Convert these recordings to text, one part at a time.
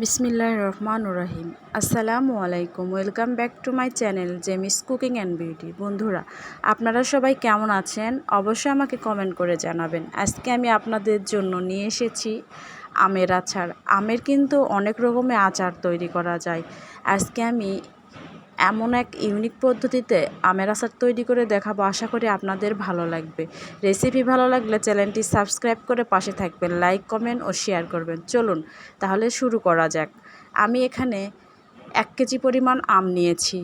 বিসমিল্লাহ রহমান রাহিম আসসালামু আলাইকুম। Welcome back to my channel Jemis cooking and beauty. বন্ধুরা, আপনারা সবাই কেমন আছেন? অবশ্যই আমাকে কমেন্ট করে জানাবেন। আজকে আমি আপনাদের জন্য নিয়ে এসেছি আমের আচার। আমের কিন্তু অনেক রকমের আচার তৈরি করা যায়। আজকে আমি এমন এক ইউনিক পদ্ধতিতে আমের আচার তৈরি করে দেখাবো, আশা করি আপনাদের ভালো লাগবে। রেসিপি ভালো লাগলে চ্যানেলটি সাবস্ক্রাইব করে পাশে থাকবেন, লাইক, কমেন্ট ও শেয়ার করবেন। চলুন, তাহলে শুরু করা যাক। আমি এখানে এক কেজি পরিমাণ আম নিয়েছি।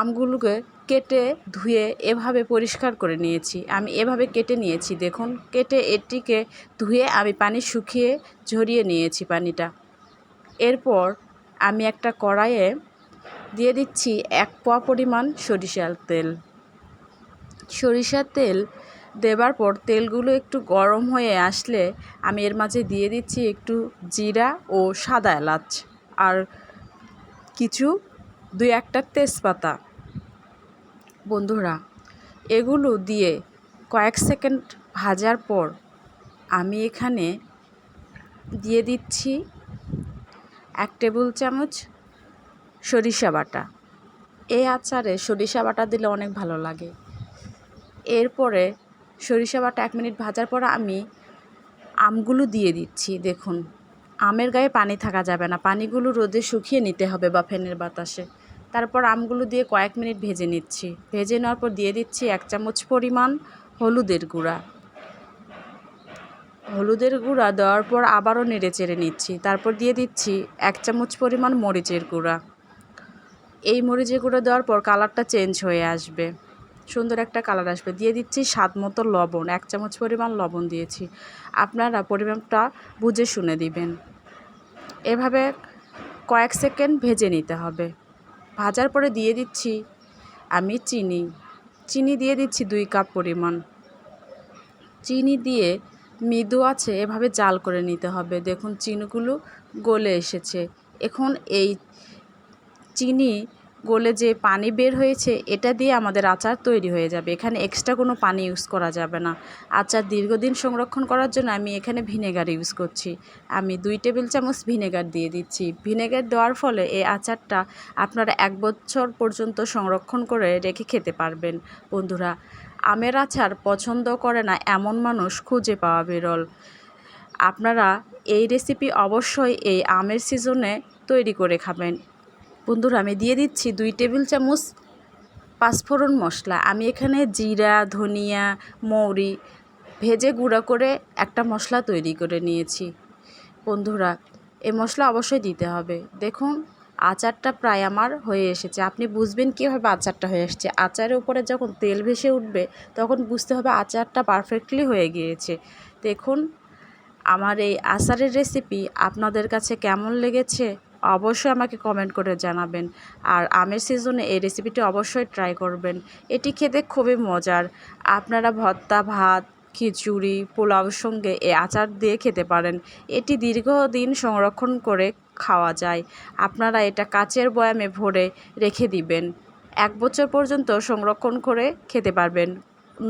আমগুলোকে কেটে ধুয়ে এভাবে পরিষ্কার করে নিয়েছি। আমি এভাবে কেটে নিয়েছি, দেখুন, কেটে এটিকে ধুয়ে আমি পানি শুকিয়ে ঝরিয়ে নিয়েছি পানিটা। এরপর আমি একটা কড়াইয়ে দিয়ে দিচ্ছি এক পোয়া পরিমাণ সরিষার তেল। সরিষার তেল দেবার পর তেলগুলো একটু গরম হয়ে আসলে আমি এর মাঝে দিয়ে দিচ্ছি একটু জিরা ও সাদা এলাচ আর কিছু দুই একটা তেজপাতা। বন্ধুরা, এগুলো দিয়ে কয়েক সেকেন্ড ভাজার পর আমি এখানে দিয়ে দিচ্ছি এক টেবিল চামচ সরিষা বাটা। এই আচারে সরিষা বাটা দিলে অনেক ভালো লাগে। এরপরে সরিষা বাটা এক মিনিট ভাজার পর আমি আমগুলো দিয়ে দিচ্ছি, দেখুন। আমের গায়ে পানি থাকা যাবে না, পানিগুলো রোদে শুকিয়ে নিতে হবে বা ফ্যানের বাতাসে। তারপর আমগুলো দিয়ে কয়েক মিনিট ভেজে নিচ্ছি। ভেজে নেওয়ার পর দিয়ে দিচ্ছি এক চামচ পরিমাণ হলুদের গুঁড়া। হলুদের গুঁড়া দেওয়ার পর আবারও নেড়ে চেড়ে নিচ্ছি। তারপর দিয়ে দিচ্ছি এক চামচ পরিমাণ মরিচের গুঁড়া। এই মরিচের গুঁড়ো দেওয়ার পর কালারটা চেঞ্জ হয়ে আসবে। সুন্দর একটা কালার আসবে। দিয়ে দিচ্ছি স্বাদ মতো লবণ, এক চামচ পরিমাণ লবণ দিয়েছি। আপনারা পরিমাণটা বুঝে শুনে দিবেন। এভাবে কয়েক সেকেন্ড ভেজে নিতে হবে। ভাজার পরে দিয়ে দিচ্ছি আমি চিনি। চিনি দিয়ে দিচ্ছি দুই কাপ পরিমাণ। চিনি দিয়ে মৃদু আছে, এভাবে জাল করে নিতে হবে। দেখুন, চিনিগুলো গলে এসেছে। এখন এই চিনি গলে যে পানি বের হয়েছে, এটা দিয়ে আমাদের আচার তৈরি হয়ে যাবে। এখানে এক্সট্রা কোনো পানি ইউজ করা যাবে না। আচার দীর্ঘদিন সংরক্ষণ করার জন্য আমি এখানে ভিনেগার ইউজ করছি। আমি দুই টেবিল চামচ ভিনেগার দিয়ে দিচ্ছি। ভিনেগার দেওয়ার ফলে এই আচারটা আপনারা এক বছর পর্যন্ত সংরক্ষণ করে রেখে খেতে পারবেন। বন্ধুরা, আমের আচার পছন্দ করে না এমন মানুষ খুঁজে পাওয়া বিরল। আপনারা এই রেসিপি অবশ্যই এই আমের সিজনে তৈরি করে খাবেন। বন্ধুরা, আমি দিয়ে দিচ্ছি দুই টেবিল চামচ পাঁচফোড়ন মশলা। আমি এখানে জিরা, ধনিয়া, মৌরি ভেজে গুঁড়া করে একটা মশলা তৈরি করে নিয়েছি। বন্ধুরা এই মশলা অবশ্যই দিতে হবে। দেখুন, আচারটা প্রায় আমার হয়ে এসেছে। আপনি বুঝবেন কীভাবে আচারটা হয়ে এসেছে আচারের উপরে যখন তেল ভেসে উঠবে, তখন বুঝতে হবে আচারটা পারফেক্টলি হয়ে গিয়েছে। দেখুন, আমার এই আচারের রেসিপি আপনাদের কাছে কেমন লেগেছে? অবশ্যই আমাকে কমেন্ট করে জানাবেন। আর আমের সিজনে এই রেসিপিটি অবশ্যই ট্রাই করবেন। এটি খেতে খুবই মজার। আপনারা ভর্তা, ভাত, খিচুড়ি পোলাওর সঙ্গে এ আচার দিয়ে খেতে পারেন। এটি দীর্ঘদিন সংরক্ষণ করে খাওয়া যায়। আপনারা এটা কাচের বয়ামে ভরে রেখে দিবেন। এক বছর পর্যন্ত সংরক্ষণ করে খেতে পারবেন।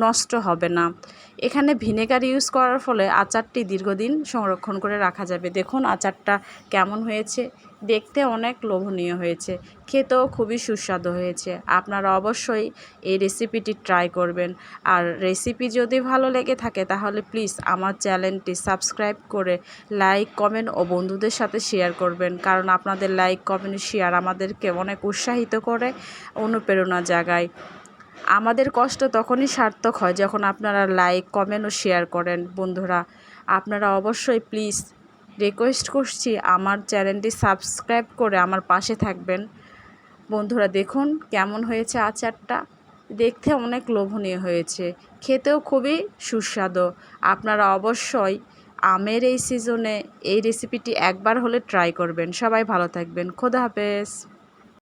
নষ্ট হবে না। এখানে ভিনেগার ইউজ করার ফলে আচারটি দীর্ঘদিন সংরক্ষণ করে রাখা যাবে। দেখুন আচারটা কেমন হয়েছে। দেখতে অনেক লোভনীয় হয়েছে। খেতেও খুবই সুস্বাদু হয়েছে। আপনারা অবশ্যই এই রেসিপিটি ট্রাই করবেন। আর রেসিপি যদি ভালো লেগে থাকে তাহলে প্লিজ আমার চ্যানেলটি সাবস্ক্রাইব করে লাইক, কমেন্ট ও বন্ধুদের সাথে শেয়ার করবেন। কারণ আপনাদের লাইক, কমেন্ট, শেয়ার আমাদেরকে অনেক উৎসাহিত করে অনুপ্রেরণা জাগায়। আমাদের কষ্ট তখনই সার্থক হয় যখন আপনারা লাইক কমেন্ট ও শেয়ার করেন। বন্ধুরা, আপনারা অবশ্যই প্লিজ রিকোয়েস্ট করছি আমার চ্যানেলটি সাবস্ক্রাইব করে আমার পাশে থাকবেন। বন্ধুরা, দেখুন কেমন হয়েছে আচারটা। দেখতে অনেক লোভনীয় হয়েছে। খেতেও খুবই সুস্বাদু। আপনারা অবশ্যই আমের এই সিজনে এই রেসিপিটি একবার হলে ট্রাই করবেন। সবাই ভালো থাকবেন। খোদা হাফেজ।